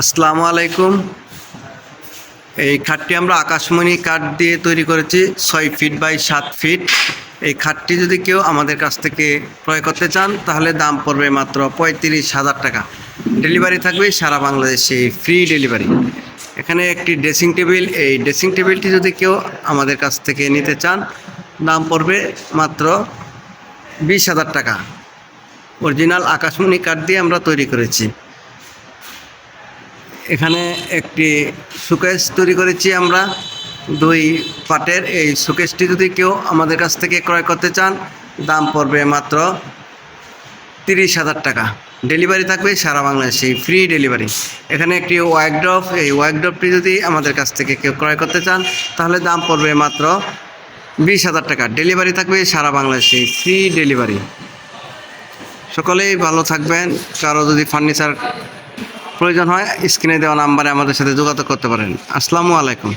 আসসালামু আলাইকুম। এই খাটটি আমরা আকাশমণি কাঠ দিয়ে তৈরি করেছি, ছয় ফিট বাই সাত ফিট এই খাটটি যদি কেউ আমাদের কাছ থেকে ক্রয় করতে চান, তাহলে দাম পড়বে মাত্র পঁয়ত্রিশ হাজার টাকা। ডেলিভারি থাকবে সারা বাংলাদেশে ফ্রি ডেলিভারি এখানে একটি ড্রেসিং টেবিল এই ড্রেসিং টেবিলটি যদি কেউ আমাদের কাছ থেকে নিতে চান, দাম পড়বে মাত্র বিশ হাজার টাকা। অরিজিনাল আকাশমণি কাঠ দিয়ে আমরা তৈরি করেছি। এখানে একটি সুকেশ তৈরি করেছি আমরা। দুই পাটের এই সুকেশটি যদি কেউ আমাদের কাছ থেকে ক্রয় করতে চান, দাম পড়বে মাত্র তিরিশ হাজার টাকা। ডেলিভারি থাকবে সারা বাংলাদেশে, ফ্রি ডেলিভারি। এখানে একটি ওয়াইকড্রপ এই ওয়াইকড্রপটি যদি আমাদের কাছ থেকে কেউ ক্রয় করতে চান, তাহলে দাম পড়বে মাত্র বিশ হাজার টাকা। ডেলিভারি থাকবে সারা বাংলাদেশে, ফ্রি ডেলিভারি। সকলেই ভালো থাকবেন। কারও যদি ফার্নিচার প্রয়োজন হয় স্ক্রিনে দেওয়া নাম্বারে আমাদের সাথে যোগাযোগ করতে পারেন। আসসালামু আলাইকুম।